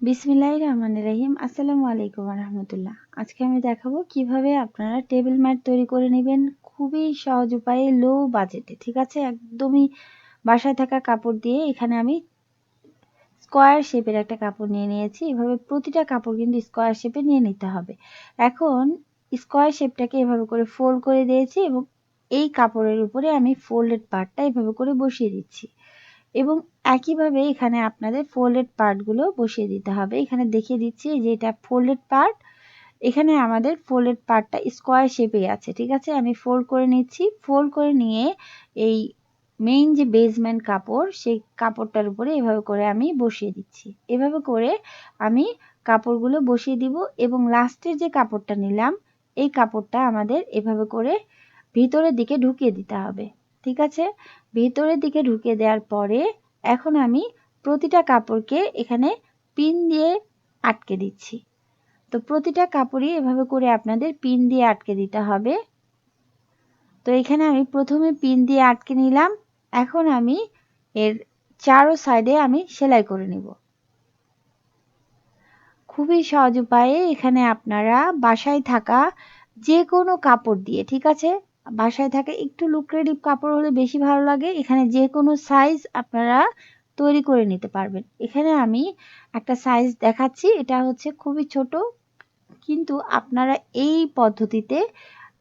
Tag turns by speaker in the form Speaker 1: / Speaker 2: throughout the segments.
Speaker 1: বিসমিল্লাহির রহমানির রহিম। আসসালামু আলাইকুম রহমতুল্লাহ আজকে আমি দেখাবো কীভাবে আপনারা টেবিল ম্যাট তৈরি করে নেবেন খুবই সহজ উপায়ে, লো বাজেটে, ঠিক আছে? একদমই বাসায় থাকা কাপড় দিয়ে এখানে আমি স্কোয়ার শেপের একটা কাপড় নিয়ে নিয়েছি। এভাবে প্রতিটা কাপড় কিন্তু স্কোয়ার শেপে নিয়ে নিতে হবে। এখন স্কোয়ার শেপটাকে এভাবে করে ফোল্ড করে দিয়েছি এবং এই কাপড়ের উপরে আমি ফোল্ডেড পার্টটা এভাবে করে বসিয়ে দিচ্ছি। এবং একইভাবে এখানে আপনাদের ফোল্ডেড পার্টগুলো বসিয়ে দিতে হবে। এখানে দেখিয়ে দিচ্ছি যে এটা ফোল্ডেড পার্ট এখানে আমাদের ফোল্ডেড পার্টটা স্কোয়ার শেপে আছে, ঠিক আছে? আমি ফোল্ড করে নিচ্ছি। ফোল্ড করে নিয়ে এই মেইন যে বেসমেন্ট কাপড়, সেই কাপড়টার উপরে এভাবে করে আমি বসিয়ে দিচ্ছি। এভাবে করে আমি কাপড়গুলো বসিয়ে দিব এবং লাস্টের যে কাপড়টা নিলাম, এই কাপড়টা আমাদের এভাবে করে ভিতরের দিকে ঢুকিয়ে দিতে হবে। ঠিক আছে? ভিতরের দিকে ঢুকে দেওয়ার পরে এখন আমি প্রতিটা কাপড়কে এখানে পিন দিয়ে আটকে দিচ্ছি। তো প্রতিটা কাপড়ই এভাবে করে আপনাদের পিন দিয়ে আটকে দিতে হবে। তো এখানে আমি প্রথমে পিন দিয়ে আটকে নিলাম। এখন আমি এর চারো সাইডে আমি সেলাই করে নিব। খুবই সহজ উপায়ে এখানে আপনারা বাসায় থাকা যে কোনো কাপড় দিয়ে, ঠিক আছে? বাসায় থাকে একটু লুক্রেটিভ কাপড় হলে বেশি ভালো লাগে। এখানে যে কোনো সাইজ আপনারা তৈরি করে নিতে পারবেন। এখানে আমি একটা সাইজ দেখাচ্ছি। এটা হচ্ছে খুবই ছোট। কিন্তু আপনারা এই পদ্ধতিতে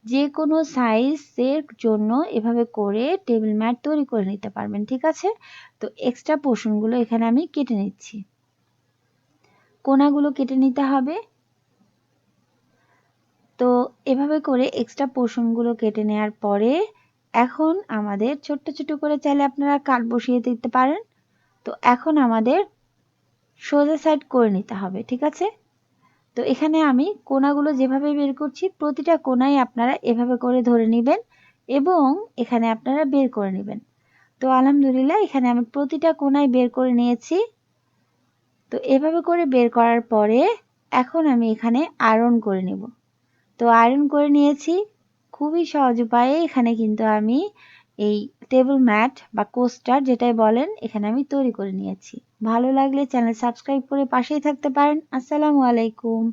Speaker 1: যে কোনো সাইজের জন্য এভাবে করে টেবিল ম্যাট তৈরি করে নিতে পারবেন। ঠিক আছে? তো এক্সট্রা পোর্শনগুলো এখানে আমি কেটে নিচ্ছি। কোনাগুলো কেটে নিতে হবে। তো এভাবে করে এক্সট্রা পোর্শনগুলো কেটে নেওয়ার পরে এখন আমাদের ছোট্ট ছোট করে চাইলে আপনারা কাট বসিয়ে দিতে পারেন। তো এখন আমাদের সোজা সাইড করে নিতে হবে, ঠিক আছে? তো এখানে আমি কোনাগুলো যেভাবে বের করছি, প্রতিটা কোনায় আপনারা এভাবে করে ধরে নেবেন এবং এখানে আপনারা বের করে নেবেন। তো আলহামদুলিল্লাহ, এখানে আমি প্রতিটা কোনায় বের করে নিয়েছি। তো এভাবে করে বের করার পরে এখন আমি এখানে আয়রন করে নেব। তো আয়রন করে নিয়েছি। খুবই সহজ উপায়ে এখানে কিন্তু আমি এই টেবিল ম্যাট বা কোস্টার যেটাই বলেন, এখানে আমি তৈরি করে নিয়েছি। ভালো লাগলে চ্যানেল সাবস্ক্রাইব করে পাশেই থাকতে পারেন। আসসালামু আলাইকুম।